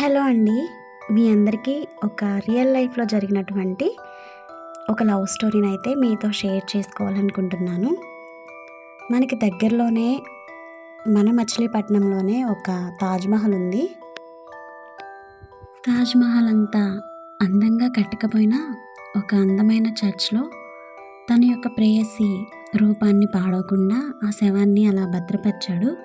Hello అండి. మీ అందరికీ ఒక రియల్ లైఫ్లో జరిగినటువంటి ఒక లవ్ స్టోరీని అయితే మీతో షేర్ చేసుకోవాలనుకుంటున్నాను. మనకి దగ్గరలోనే మన మచిలీపట్నంలోనే ఒక తాజ్మహల్ ఉంది. తాజ్మహల్ అంతా అందంగా కట్టకపోయినా ఒక అందమైన చర్చ్లో తన యొక్క ప్రేయసి రూపాన్ని పాడవకుండా ఆ శవాన్ని అలా భద్రపరిచాడు.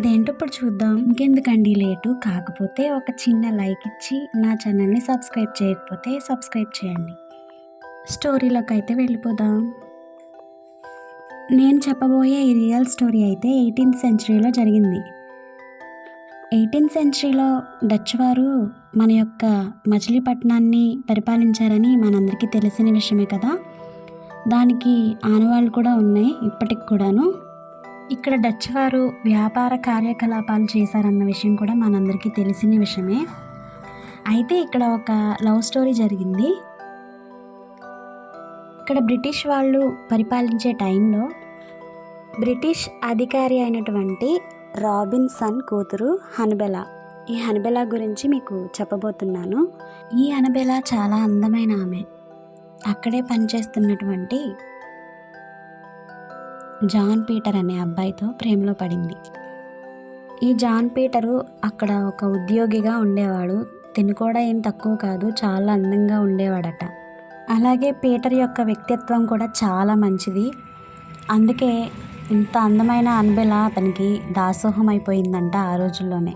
అదేంటో ఇప్పుడు చూద్దాం. ఇంకెందుకండి లేటు? కాకపోతే ఒక చిన్న లైక్ ఇచ్చి నా ఛానల్ని సబ్స్క్రైబ్ చేయకపోతే సబ్స్క్రైబ్ చేయండి. స్టోరీలోకి అయితే వెళ్ళిపోదాం. నేను చెప్పబోయే ఈ రియల్ స్టోరీ అయితే ఎయిటీన్త్ సెంచరీలో జరిగింది. ఎయిటీన్త్ సెంచరీలో డచ్ వారు మన యొక్క మచిలీపట్నాన్ని పరిపాలించారని మనందరికీ తెలిసిన విషయమే కదా. దానికి ఆనవాళ్ళు కూడా ఉన్నాయి ఇప్పటికి కూడాను. ఇక్కడ డచ్ వారు వ్యాపార కార్యకలాపాలు చేశారన్న విషయం కూడా మనందరికీ తెలిసిన విషయమే. అయితే ఇక్కడ ఒక లవ్ స్టోరీ జరిగింది. ఇక్కడ బ్రిటిష్ వాళ్ళు పరిపాలించే టైంలో బ్రిటిష్ అధికారి అయినటువంటి రాబిన్సన్ కూతురు హనబెలా. ఈ హనబెలా గురించి మీకు చెప్పబోతున్నాను. ఈ హనబెలా చాలా అందమైన ఆమె. అక్కడే పనిచేస్తున్నటువంటి జాన్ పీటర్ అనే అబ్బాయితో ప్రేమలో పడింది. ఈ జాన్ పీటరు అక్కడ ఒక ఉద్యోగిగా ఉండేవాడు. తిని కూడా ఏం తక్కువ కాదు చాలా అందంగా ఉండేవాడట. అలాగే పీటర్ యొక్క వ్యక్తిత్వం కూడా చాలా మంచిది. అందుకే ఇంత అందమైన అన్బెల అతనికి దాసోహం అయిపోయిందంట ఆ రోజుల్లోనే.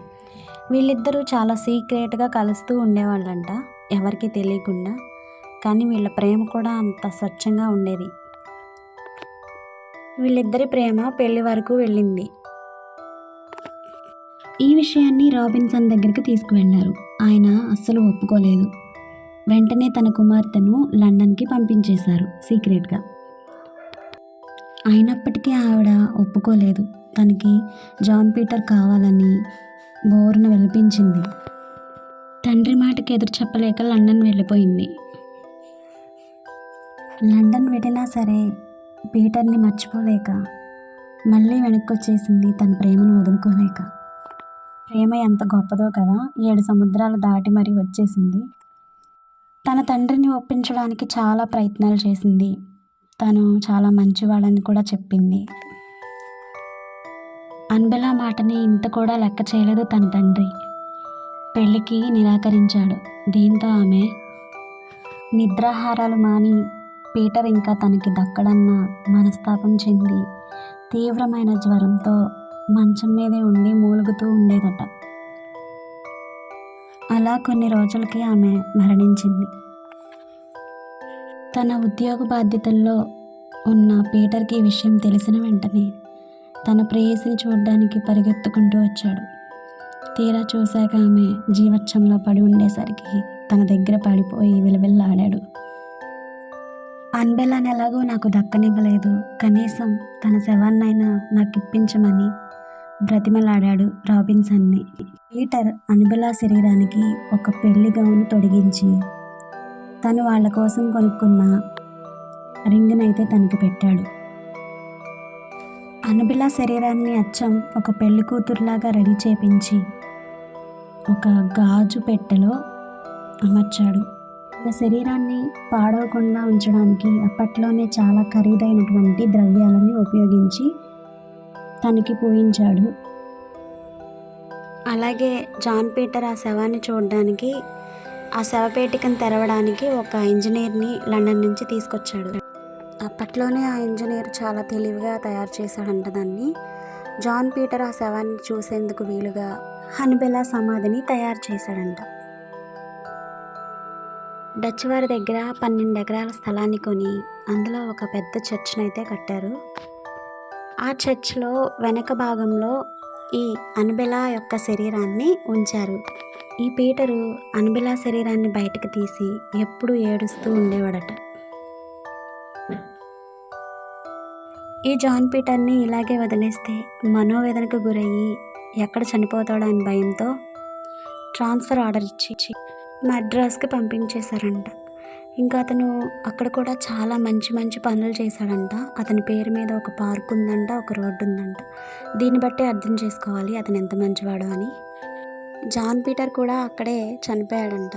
వీళ్ళిద్దరూ చాలా సీక్రెట్గా కలుస్తూ ఉండేవాళ్ళంట ఎవరికి తెలియకుండా. కానీ వీళ్ళ ప్రేమ కూడా అంత స్వచ్ఛంగా ఉండేది. వీళ్ళిద్దరి ప్రేమ పెళ్ళి వరకు వెళ్ళింది. ఈ విషయాన్ని రాబిన్సన్ దగ్గరికి తీసుకువెళ్ళారు. ఆయన అస్సలు ఒప్పుకోలేదు. వెంటనే తన కుమార్తెను లండన్కి పంపించేశారు సీక్రెట్గా. అయినప్పటికీ ఆవిడ ఒప్పుకోలేదు. తనకి జాన్ పీటర్ కావాలని బోర్ను వెలిపించింది. తండ్రి మాటకి ఎదురు చెప్పలేక లండన్ వెళ్ళిపోయింది. లండన్ వెళ్ళినా సరే పీటర్ని మర్చిపోలేక మళ్ళీ వెనక్కి వచ్చేసింది తన ప్రేమను వదులుకోలేక. ప్రేమ ఎంత గొప్పదో కదా ఏడు సముద్రాలు దాటి మరీ వచ్చేసింది. తన తండ్రిని ఒప్పించడానికి చాలా ప్రయత్నాలు చేసింది. తను చాలా మంచివాడని కూడా చెప్పింది. అన్బెలా మాటని ఇంత కూడా లెక్క చేయలేదు తన తండ్రి. పెళ్ళికి నిరాకరించాడు. దీంతో ఆమె నిద్రాహారాలు మాని పీటర్ ఇంకా తనకి దక్కడన్న మనస్తాపం చెంది తీవ్రమైన జ్వరంతో మంచం మీదే ఉండి మూలుగుతూ ఉండేదట. అలా కొన్ని రోజులకి ఆమె మరణించింది. తన ఉద్యోగ బాధ్యతల్లో ఉన్న పీటర్కి ఈ విషయం తెలిసిన వెంటనే తన ప్రేయసిని చూడడానికి పరిగెత్తుకుంటూ వచ్చాడు. తీరా చూశాక ఆమె జీవచ్చంలో పడి ఉండేసరికి తన దగ్గర పడిపోయి విలవిల్లాడాడు. అన్బెలాని ఎలాగో నాకు దక్కనివ్వలేదు. కనీసం తన శవాన్నైనా నాకు ఇప్పించమని బ్రతిమలాడాడు రాబిన్సన్ని. పీటర్ అన్బెలా శరీరానికి ఒక పెళ్ళి గౌను తొడిగించి తను వాళ్ళ కోసం కొనుక్కున్న రింగ్నైతే తనకి పెట్టాడు. అనుబిలా శరీరాన్ని అచ్చం ఒక పెళ్ళి కూతురులాగా రెడీ చేపించి ఒక గాజు పెట్టెలో అమర్చాడు. నా శరీరాన్ని పాడవకుండా ఉంచడానికి అప్పట్లోనే చాలా ఖరీదైనటువంటి ద్రవ్యాలని ఉపయోగించి తనకి పూయించాడు. అలాగే జాన్ పీటర్ ఆ శవాన్ని చూడడానికి ఆ శవపేటికను తెరవడానికి ఒక ఇంజనీర్ని లండన్ నుంచి తీసుకొచ్చాడు. అప్పట్లోనే ఆ ఇంజనీర్ చాలా తెలివిగా తయారు చేశాడంట దాన్ని. జాన్ పీటర్ ఆ శవాన్ని చూసేందుకు వీలుగా హనుబెలా సమాధిని తయారు చేశాడంట. డచ్ వారి దగ్గర పన్నెండు ఎకరాల స్థలాన్ని కొని అందులో ఒక పెద్ద చర్చ్ని అయితే కట్టారు. ఆ చర్చ్లో వెనక భాగంలో ఈ అన్బెలా యొక్క శరీరాన్ని ఉంచారు. ఈ పీటరు అన్బెలా శరీరాన్ని బయటకు తీసి ఎప్పుడూ ఏడుస్తూ ఉండేవాడట. ఈ జాన్ పీటర్ని ఇలాగే వదిలేస్తే మనోవేదనకు గురయ్యి ఎక్కడ చనిపోతాడో అని భయంతో ట్రాన్స్ఫర్ ఆర్డర్ ఇచ్చి మద్రాస్కి పంపించేశారంట. ఇంకా అతను అక్కడ కూడా చాలా మంచి మంచి పనులు చేశాడంట. అతని పేరు మీద ఒక పార్క్ ఉందంట ఒక రోడ్డు ఉందంట. దీన్ని బట్టి అర్థం చేసుకోవాలి అతను ఎంత మంచివాడో అని. జాన్ పీటర్ కూడా అక్కడే చనిపోయాడంట.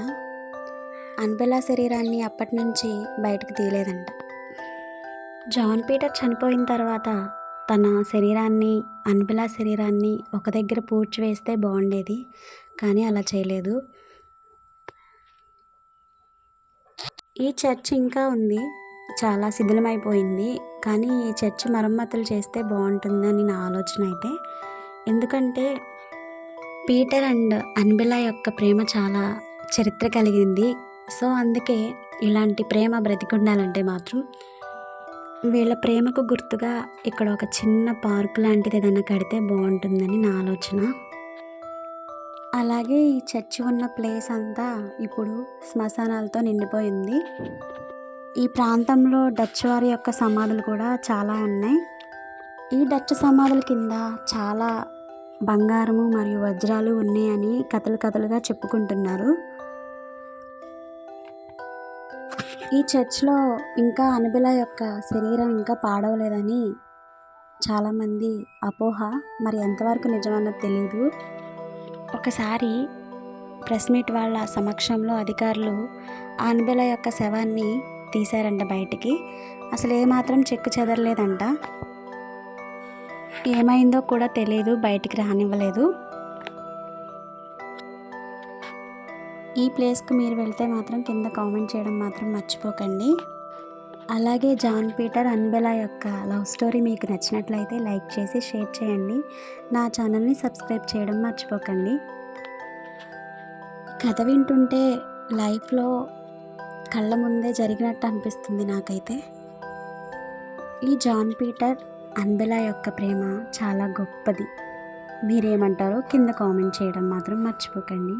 అన్బెలా శరీరాన్ని అప్పటి నుంచి బయటకు తీయలేదంట. జాన్ పీటర్ చనిపోయిన తర్వాత తన శరీరాన్ని అన్బెలా శరీరాన్ని ఒక దగ్గర పూడ్చి వేస్తే బాగుండేది. కానీ అలా చేయలేదు. ఈ చర్చ్ ఇంకా ఉంది. చాలా శిథిలమైపోయింది. కానీ ఈ చర్చ్ మరమ్మతులు చేస్తే బాగుంటుందని నా ఆలోచన అయితే. ఎందుకంటే పీటర్ అండ్ అన్బిల యొక్క ప్రేమ చాలా చరిత్ర కలిగింది. సో అందుకే ఇలాంటి ప్రేమ బ్రతికుండాలంటే మాత్రం వీళ్ళ ప్రేమకు గుర్తుగా ఇక్కడ ఒక చిన్న పార్క్ లాంటిది ఏదైనా కడితే బాగుంటుందని నా ఆలోచన. అలాగే ఈ చర్చి ఉన్న ప్లేస్ అంతా ఇప్పుడు శ్మశానాలతో నిండిపోయింది. ఈ ప్రాంతంలో డచ్ వారి యొక్క సమాధులు కూడా చాలా ఉన్నాయి. ఈ డచ్ సమాధుల కింద చాలా బంగారము మరియు వజ్రాలు ఉన్నాయని కథలు కథలుగా చెప్పుకుంటున్నారు. ఈ చర్చ్లో ఇంకా అనుబిల యొక్క శరీరం ఇంకా పాడవలేదని చాలామంది అపోహ. మరి ఎంతవరకు నిజమన్నది తెలియదు ఒకసారి ప్రెస్ మీట్ వాళ్ళ సమక్షంలో అధికారులు ఆన్బెల యొక్క శవాన్ని తీశారంట బయటికి. అసలు ఏమాత్రం చెక్కు చెదరలేదంట. ఏమైందో కూడా తెలియదు బయటికి రానివ్వలేదు. ఈ ప్లేస్కి మీరు వెళ్తే మాత్రం కింద కామెంట్ చేయడం మాత్రం మర్చిపోకండి. అలాగే జాన్ పీటర్ అన్బెలా యొక్క లవ్ స్టోరీ మీకు నచ్చినట్లయితే లైక్ చేసి షేర్ చేయండి. నా ఛానల్ని సబ్స్క్రైబ్ చేయడం మర్చిపోకండి. కథ వింటుంటే లైఫ్లో కళ్ళ ముందే జరిగినట్టు అనిపిస్తుంది నాకైతే. ఈ జాన్ పీటర్ అన్బెలా యొక్క ప్రేమ చాలా గొప్పది. మీరేమంటారో కింద కామెంట్ చేయడం మాత్రం మర్చిపోకండి.